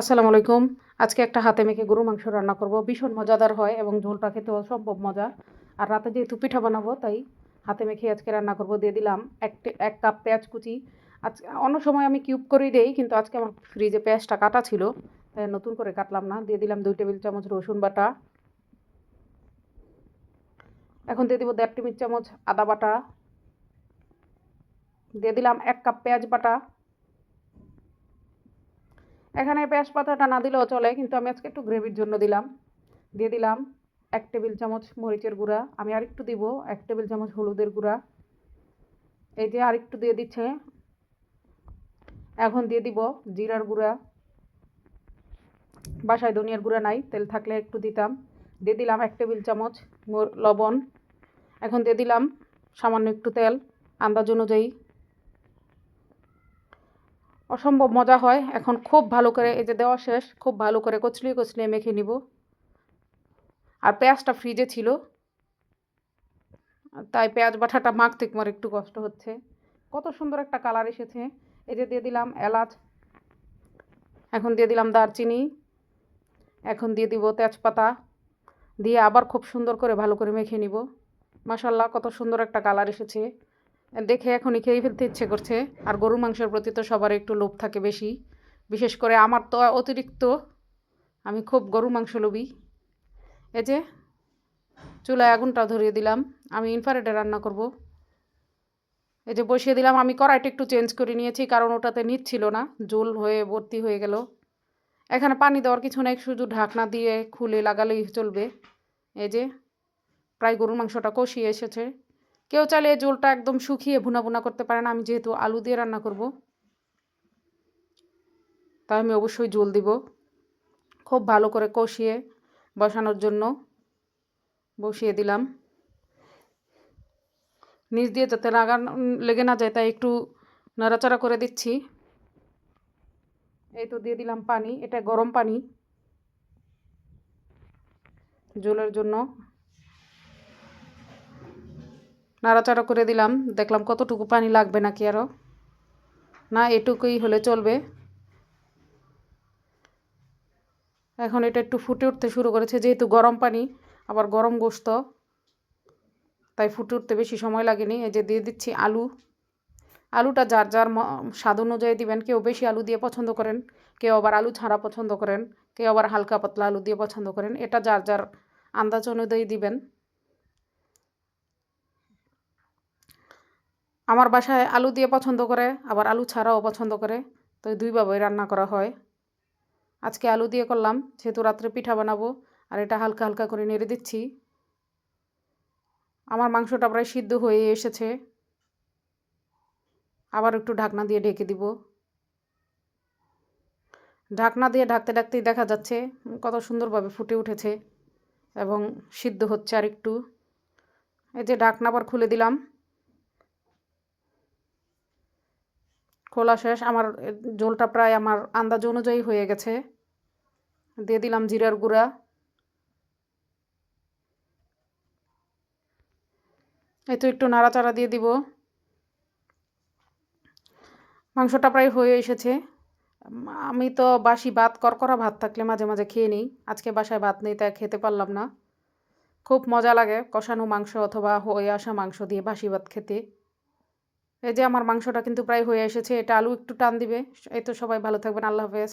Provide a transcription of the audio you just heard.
আসসালামু আলাইকুম। আজকে একটা হাতে মেখে গরু মাংস রান্না করব। ভীষণ মজাদার হয় এবং ঝোলটা খেতেও সম্ভব মজা। আর রাতে যেহেতু পিঠা বানাবো, তাই হাতে মেখে আজকে রান্না করব। দিয়ে দিলাম এক এক কাপ পেঁয়াজ কুচি। আজ, অন্য সময় আমি কিউব করেই দেই, কিন্তু আজকে আমার ফ্রিজে পেঁয়াজটা কাটা ছিল, তাই নতুন করে কাটলাম না। দিয়ে দিলাম দুই টেবিল চামচ রসুন বাটা। এখন দিয়ে দিব দেড় টেবিল চামচ আদা বাটা। দিয়ে দিলাম এক কাপ পেঁয়াজ বাটা। এখানে পেঁয়াজ পাতাটা না দিলেও চলে, কিন্তু আমি আজকে একটু গ্রেভির জন্য দিলাম। দিয়ে দিলাম এক টেবিল চামচ মরিচের গুঁড়া। আমি আরেকটু দিব এক টেবিল চামচ হলুদের গুঁড়া। এই যে আরেকটু দিয়ে দিচ্ছে। এখন দিয়ে দিব জিরার গুঁড়া। বাসায় ধনিয়ার গুঁড়া নাই, তেল থাকলে একটু দিতাম। দিয়ে দিলাম এক টেবিল চামচ লবণ। এখন দিয়ে দিলাম সামান্য একটু তেল। আন্দাজ অনুযায়ী অসম্ভব মজা হয়। এখন খুব ভালো করে এই যে দেওয়া শেষ, খুব ভালো করে কচলিয়ে কচলিয়ে মেখে নিব। আর পেঁয়াজটা ফ্রিজে ছিল। তাই পেঁয়াজ বাটাটা মাখতে আমার একটু কষ্ট হচ্ছে। কত সুন্দর একটা কালার এসেছে। এই যে দিয়ে দিলাম এলাচ, এখন দিয়ে দিলাম দারচিনি, এখন দিয়ে দিব তেজপাতা, দিয়ে আবার খুব সুন্দর করে ভালো করে মেখে নিব। মাসাল্লাহ কত সুন্দর একটা কালার এসেছে। দেখে এখনই খেয়ে ফেলতে ইচ্ছে করছে। আর গরুর মাংসের প্রতি তো সবার একটু লোভ থাকে বেশি। বিশেষ করে আমার তো অতিরিক্ত। আমি খুব গরু মাংস লোভী। এই যে, চুলায় আগুনটা ধরিয়ে দিলাম। আমি ইনফারেটে রান্না করব। এই যে বসিয়ে দিলাম। আমি কড়াইটা একটু চেঞ্জ করে নিয়েছি, কারণ ওটাতে নিচ্ছিল না। জোল হয়ে, ভর্তি হয়ে গেল। এখানে পানি দেওয়ার কিছু নেই, শুধু ঢাকনা দিয়ে খুলে লাগালেই চলবে। এই যে, প্রায় গরুর মাংসটা কষিয়ে এসেছে। কেউ চাইলে এই ঝোলটা একদম শুকিয়ে ভুনা ভুনা করতে পারেন আমি যেহেতু আলু দিয়ে রান্না করব, তাই আমি অবশ্যই ঝোল দিব। খুব ভালো করে কষিয়ে বসানোর জন্য বসিয়ে দিলাম। নিচ দিয়ে যাতে লাগা লেগে না যায়, তাই একটু নাড়াচাড়া করে দিচ্ছি। এই তো দিয়ে দিলাম পানি, এটা গরম পানি। ঝোলের জন্য নাড়াচাড়া করে দিলাম। দেখলাম কতটুকু পানি লাগবে নাকি আরও না, এটুকুই হলে চলবে। এখন এটা একটু ফুটে উঠতে শুরু করেছে, যেহেতু গরম পানি, আবার গরম গোস্ত। তাই ফুটে উঠতে বেশি সময় লাগেনি। এই যে দিয়ে দিচ্ছি আলু। আলুটা যার যার স্বাদ অনুযায়ী দিবেন। কেউ বেশি আলু দিয়ে পছন্দ করেন, কেউ আবার আলু ছাড়া পছন্দ করেন, কেউ আবার হালকা পাতলা আলু দিয়ে পছন্দ করেন। এটা যার যার আন্দাজ অনুযায়ী দিবেন। আমার বাসায় আলু দিয়ে পছন্দ করে, আবার আলু ছাড়াও পছন্দ করে। তো এই দুইভাবেই রান্না করা হয়। আজকে আলু দিয়ে করলাম, যেহেতু রাত্রে পিঠা বানাবো, আর এটা হালকা হালকা করে নেড়ে দিচ্ছি। আমার মাংসটা প্রায় সিদ্ধ হয়ে এসেছে। আবার একটু ঢাকনা দিয়ে ঢেকে দিব। ঢাকনা দিয়ে ঢাকতে ঢাকতেই দেখা যাচ্ছে কত সুন্দরভাবে ফুটে উঠেছে এবং সিদ্ধ হচ্ছে আর একটু এই যে ঢাকনা আবার খুলে দিলাম। খোলা শেষ। আমার ঝোলটা প্রায় আমার আন্দাজ অনুযায়ী হয়ে গেছে। দিয়ে দিলাম জিরার গুঁড়া। এই তো একটু নাড়াচাড়া দিয়ে দিব। মাংসটা প্রায় হয়ে এসেছে। আমি তো বাসি ভাত করকরা ভাত থাকলে মাঝে মাঝে খেয়ে নিই। আজকে বাসায় ভাত নেই, তাই খেতে পারলাম না। খুব মজা লাগে কষানো মাংস অথবা হয়ে আসা মাংস দিয়ে বাসি ভাত খেতে। এই যে আমার মাংসটা কিন্তু প্রায় হয়ে এসেছে, এটা আলু একটু টান দিবে। এই তো সবাই ভালো থাকবেন, আল্লাহ হাফেজ।